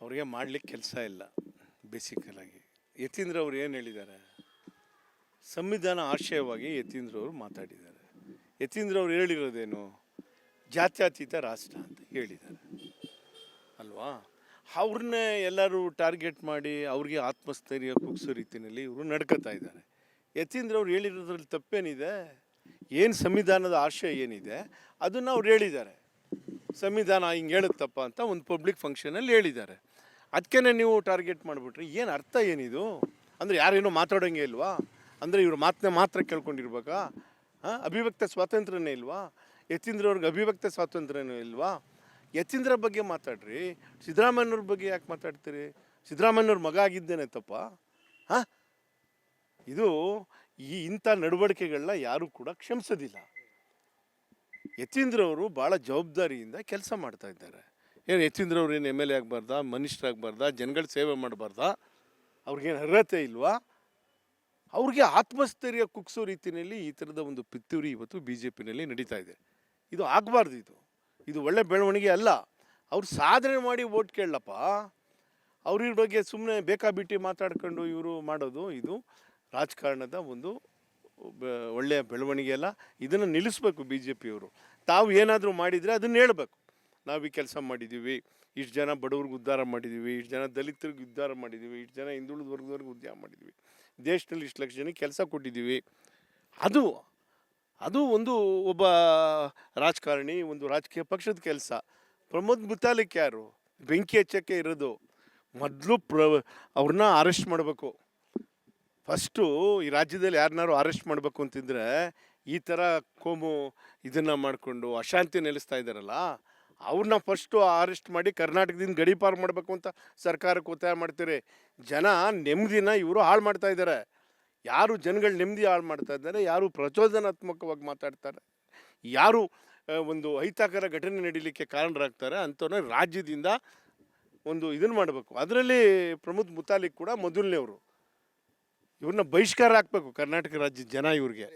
ಅವ್ರಿಗೆ ಮಾಡಲಿಕ್ಕೆ ಕೆಲಸ ಇಲ್ಲ ಬೇಸಿಕಲಾಗಿ ಯತೀಂದ್ರ ಅವ್ರು ಏನು ಹೇಳಿದ್ದಾರೆ? ಸಂವಿಧಾನ ಆಶಯವಾಗಿ ಯತೀಂದ್ರ ಅವರು ಮಾತಾಡಿದ್ದಾರೆ. ಯತೀಂದ್ರ ಅವ್ರು ಹೇಳಿರೋದೇನು? ಜಾತ್ಯತೀತ ರಾಷ್ಟ್ರ ಅಂತ ಹೇಳಿದ್ದಾರೆ. ಅಲ್ವಾ? ಅವ್ರನ್ನೇ ಎಲ್ಲರೂ ಟಾರ್ಗೆಟ್ ಮಾಡಿ ಅವ್ರಿಗೆ ಆತ್ಮಸ್ಥೈರ್ಯ ಕುಗ್ಸೋ ರೀತಿಯಲ್ಲಿ ಇವರು ನಡ್ಕೋತಾ ಇದ್ದಾರೆ. ಯತೀಂದ್ರ ಅವ್ರು ಹೇಳಿರೋದ್ರಲ್ಲಿ ತಪ್ಪೇನಿದೆ? ಏನು ಸಂವಿಧಾನದ ಆಶಯ ಏನಿದೆ? ಅದನ್ನು ಅವ್ರು ಹೇಳಿದ್ದಾರೆ. ಸಂವಿಧಾನ ಹಿಂಗೆ ಹೇಳುತ್ತಪ್ಪ ಅಂತ ಒಂದು ಪಬ್ಲಿಕ್ ಫಂಕ್ಷನಲ್ಲಿ ಹೇಳಿದ್ದಾರೆ. ಅದಕ್ಕೆ ನೀವು ಟಾರ್ಗೆಟ್ ಮಾಡಿಬಿಟ್ರಿ. ಏನು ಅರ್ಥ ಏನಿದು? ಅಂದರೆ ಯಾರೇನೋ ಮಾತಾಡೋಂಗೆ ಇಲ್ವಾ? ಅಂದರೆ ಇವ್ರ ಮಾತನ್ನ ಮಾತ್ರ ಕೇಳ್ಕೊಂಡಿರ್ಬೇಕಾ? ಹಾಂ? ಅಭಿವ್ಯಕ್ತ ಸ್ವಾತಂತ್ರ್ಯನೇ ಇಲ್ವಾ? ಯತೀಂದ್ರ ಅವ್ರಿಗೆ ಅಭಿವ್ಯಕ್ತ ಸ್ವಾತಂತ್ರ್ಯನೂ ಇಲ್ವಾ? ಯತೀಂದ್ರ ಬಗ್ಗೆ ಮಾತಾಡ್ರಿ. ಸಿದ್ದರಾಮಯ್ಯವ್ರ ಬಗ್ಗೆ ಯಾಕೆ ಮಾತಾಡ್ತೀರಿ? ಸಿದ್ದರಾಮಯ್ಯವ್ರ ಮಗ ಆಗಿದ್ದೇನೆ ತಪ್ಪ? ಹಾಂ? ಇದು ಈ ಇಂಥ ನಡವಳಿಕೆಗಳನ್ನ ಯಾರೂ ಕೂಡ ಕ್ಷಮಿಸೋದಿಲ್ಲ. ಯತೀಂದ್ರ ಅವರು ಭಾಳ ಜವಾಬ್ದಾರಿಯಿಂದ ಕೆಲಸ ಮಾಡ್ತಾ ಇದ್ದಾರೆ. ಏನು ಯತೀಂದ್ರ ಅವ್ರು ಏನು ಎಂ ಎಲ್ ಎ ಆಗಬಾರ್ದಾ ಮನುಷ್ಯರಾಗಬಾರ್ದಾ ಜನಗಳ ಸೇವೆ ಮಾಡಬಾರ್ದಾ? ಅವ್ರಿಗೇನು ಅರ್ಹತೆ ಇಲ್ವಾ? ಅವ್ರಿಗೆ ಆತ್ಮಸ್ಥೈರ್ಯ ಕುಗ್ಸೋ ರೀತಿಯಲ್ಲಿ ಈ ಥರದ ಒಂದು ಪಿತ್ತೂರಿ ಇವತ್ತು ಬಿ ಜೆ ಪಿನಲ್ಲಿ ನಡೀತಾ ಇದೆ. ಇದು ಆಗಬಾರ್ದು ಇದು. ಇದು ಒಳ್ಳೆ ಬೆಳವಣಿಗೆ ಅಲ್ಲ. ಅವ್ರು ಸಾಧನೆ ಮಾಡಿ ಓಟ್ ಕೇಳಲಪ್ಪ ಅವ್ರ ಬಗ್ಗೆ ಸುಮ್ಮನೆ ಬೇಕಾಬಿಟ್ಟಿ ಮಾತಾಡ್ಕೊಂಡು ಇವರು ಮಾಡೋದು ಇದು ರಾಜಕಾರಣದ ಒಂದು ಒಳ್ಳೆಯ ಬೆಳವಣಿಗೆ ಅಲ್ಲ ಇದನ್ನು ನಿಲ್ಲಿಸ್ಬೇಕು ಬಿ ಜೆ ಪಿಯವರು ತಾವು ಏನಾದರೂ ಮಾಡಿದರೆ ಅದನ್ನು ಹೇಳಬೇಕು. ನಾವು ಈ ಕೆಲಸ ಮಾಡಿದ್ದೀವಿ ಇಷ್ಟು ಜನ ಬಡವ್ರಿಗೆ ಉದ್ಧಾರ ಮಾಡಿದ್ದೀವಿ ಇಷ್ಟು ಜನ ದಲಿತರಿಗೆ ಉದ್ಧಾರ ಮಾಡಿದ್ದೀವಿ ಇಷ್ಟು ಜನ ಹಿಂದುಳಿದ ವರ್ಗದವ್ರಿಗೆ ಉದ್ಧಾರ ಮಾಡಿದ್ದೀವಿ ದೇಶದಲ್ಲಿ ಇಷ್ಟು ಲಕ್ಷ ಜನಕ್ಕೆ ಕೆಲಸ ಕೊಟ್ಟಿದ್ದೀವಿ ಅದು ಅದು ಒಂದು ಒಬ್ಬ ರಾಜಕಾರಣಿ, ಒಂದು ರಾಜಕೀಯ ಪಕ್ಷದ ಕೆಲಸ. ಪ್ರಮೋದ್ ಮುತಾಲಿಕ್ ಯಾರು? ಬೆಂಕಿ ಹಚ್ಚಕ್ಕೆ ಇರೋದು. ಮೊದಲು ಪ್ರ ಅವ್ರನ್ನ ಅರೆಸ್ಟ್ ಮಾಡಬೇಕು. ಫಸ್ಟು ಈ ರಾಜ್ಯದಲ್ಲಿ ಯಾರನ್ನಾರು ಅರೆಸ್ಟ್ ಮಾಡಬೇಕು ಅಂತಿದ್ರೆ ಈ ಥರ ಕೋಮು ಇದನ್ನು ಮಾಡಿಕೊಂಡು ಅಶಾಂತಿ ನೆಲೆಸ್ತಾ ಇದ್ದಾರಲ್ಲ, ಅವ್ರನ್ನ ಫಸ್ಟು ಅರೆಸ್ಟ್ ಮಾಡಿ ಕರ್ನಾಟಕದಿಂದ ಗಡೀಪಾರು ಮಾಡಬೇಕು ಅಂತ ಸರ್ಕಾರಕ್ಕೆ ಒತ್ತಾಯ ಮಾಡ್ತೀರಿ. ಜನ ನೆಮ್ಮದಿನ ಇವರು ಹಾಳು ಮಾಡ್ತಾ ಇದ್ದಾರೆ. ಯಾರು ಜನಗಳು ನೆಮ್ಮದಿ ಹಾಳು ಮಾಡ್ತಾ ಇದ್ದಾರೆ, ಯಾರು ಪ್ರಚೋದನಾತ್ಮಕವಾಗಿ ಮಾತಾಡ್ತಾರೆ, ಯಾರು ಒಂದು ಅಹಿತಕರ ಘಟನೆ ನಡೀಲಿಕ್ಕೆ ಕಾರಣರಾಗ್ತಾರೆ ಅಂಥವ್ರನ್ನ ರಾಜ್ಯದಿಂದ ಒಂದು ಇದನ್ನು ಮಾಡಬೇಕು. ಅದರಲ್ಲಿ ಪ್ರಮೋದ್ ಮುತಾಲಿಕ್ ಕೂಡ ಮೊದಲನೇವರು. ಇವ್ರನ್ನ ಬಹಿಷ್ಕಾರ ಹಾಕ್ಬೇಕು ಕರ್ನಾಟಕ ರಾಜ್ಯದ ಜನ ಇವ್ರಿಗೆ.